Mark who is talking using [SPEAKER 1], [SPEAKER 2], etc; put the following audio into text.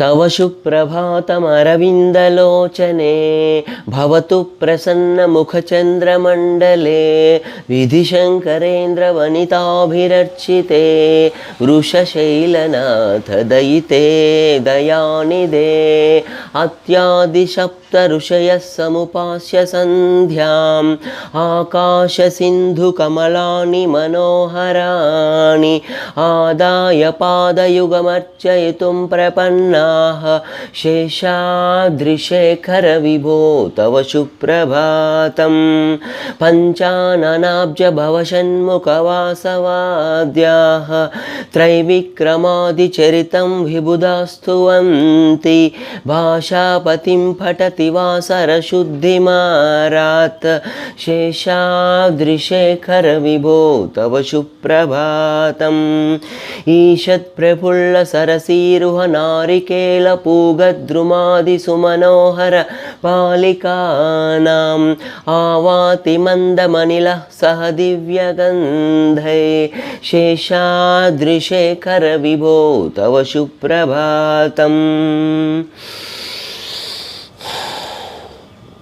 [SPEAKER 1] तव सुप्रभातमरविन्दलोचने भवतु प्रसन्नमुखचन्द्रमण्डले विधिशङ्करेन्द्रवनिताभिरर्चिते वृषशैलनाथ दयिते दयानिदे अत्यादिसप्तऋषयः समुपास्य सन्ध्याम् आकाशसिन्धुकमलानि मनोहराणि आदाय पादयुगमर्चयितुं प्रपन्नाः शेषादृशेखरविभो तव सुप्रभातं पञ्चाननाब्जभवषण्मुखवासवाद्याः त्रैविक्रमादिचरितं विबुधास्तुवन्ति भाषापतिं पठति वासरशुद्धिमारात् शेषादृशेखरविभो तव सुप्रभातम् ईषत्प्रफुल्लसरसीरुहनारिकेलपूगद्रुमादिसुमनोहर पालिकानाम् आवाति मन्दमनिलः सह दिव्यगन्धै शेषादृशेखरविभो तव सुप्रभातम्